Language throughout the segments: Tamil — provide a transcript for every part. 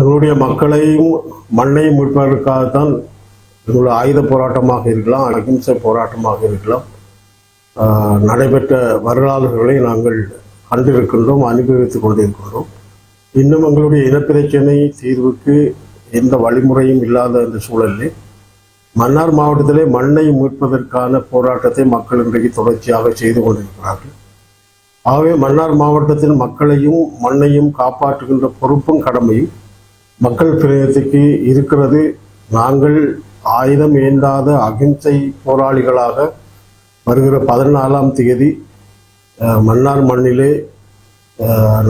எங்களுடைய மக்களையும் மண்ணையும் மீட்பதற்காகத்தான் எங்களுடைய ஆயுத போராட்டமாக இருக்கலாம் அகிம்சை போராட்டமாக இருக்கலாம். நடைபெற்ற வரலாறுகளை நாங்கள் கண்டிருக்கின்றோம் அனுபவித்துக் கொண்டிருக்கின்றோம். இன்னும் எங்களுடைய இனப்பிரச்சனை தீர்வுக்கு எந்த வழிமுறையும் இல்லாத இந்த சூழலில் மன்னார் மாவட்டத்திலே மண்ணை மீட்பதற்கான போராட்டத்தை மக்கள் இன்றைக்கு தொடர்ச்சியாக செய்து கொண்டிருக்கிறார்கள். ஆகவே மன்னார் மாவட்டத்தின் மக்களையும் மண்ணையும் காப்பாற்றுகின்ற பொறுப்பும் கடமையும் மக்கள் பிரதேசத்துக்கு இருக்கிறது. நாங்கள் ஆயுதம் ஏந்தாத அகிம்சை போராளிகளாக வருகிற பதினாலாம் தேதி மன்னார் மண்ணிலே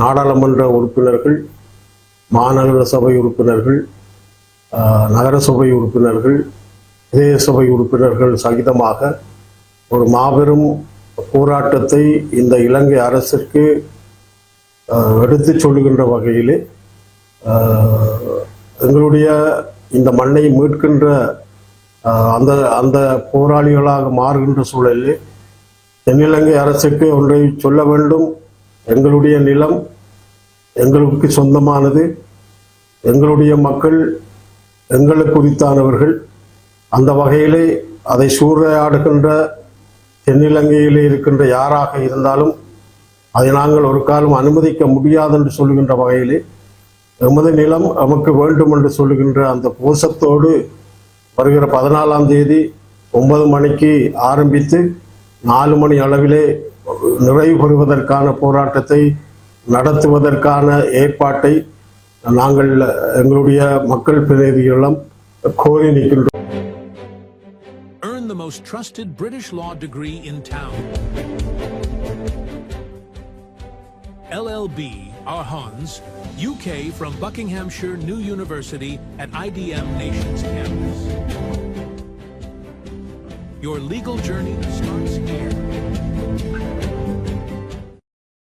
நாடாளுமன்ற உறுப்பினர்கள் மாநகர சபை உறுப்பினர்கள் நகரசபை உறுப்பினர்கள் இதய சபை உறுப்பினர்கள் சகிதமாக ஒரு மாபெரும் போராட்டத்தை இந்த இலங்கை அரசிற்கு எடுத்துச் சொல்லுகின்ற வகையிலே எங்களுடைய இந்த மண்ணை மீட்கின்ற அந்த அந்த போராளிகளாக மாறுகின்ற சூழலில் தென்னிலங்கை அரசுக்கு ஒன்றை சொல்ல வேண்டும். எங்களுடைய நிலம் எங்களுக்கு சொந்தமானது. எங்களுடைய மக்கள் எங்களுக்கு குறித்தானவர்கள் அந்த வகையிலே அதை சூறையாடுகின்ற தென்னிலங்கையிலே இருக்கின்ற யாராக இருந்தாலும் அதை நாங்கள் ஒரு காலம் அனுமதிக்க முடியாது என்று சொல்லுகின்ற வகையிலே எமது நிலம் நமக்கு வேண்டும் என்று சொல்லுகின்ற அந்த கோஷத்தோடு வருகிற பதினாலாம் தேதி ஒன்பது மணிக்கு ஆரம்பித்து நாலு மணி அளவிலே நிறைவு பெறுவதற்கான போராட்டத்தை நடத்துவதற்கான ஏற்பாட்டை நாங்கள் எங்களுடைய மக்கள் பிரதிநிதிகளிடம் கோரி நிற்கின்றோம் Earn the most trusted British law degree in town. LLB, Arhans, UK from Buckinghamshire New University at IDM Nations Campus. Your legal journey starts.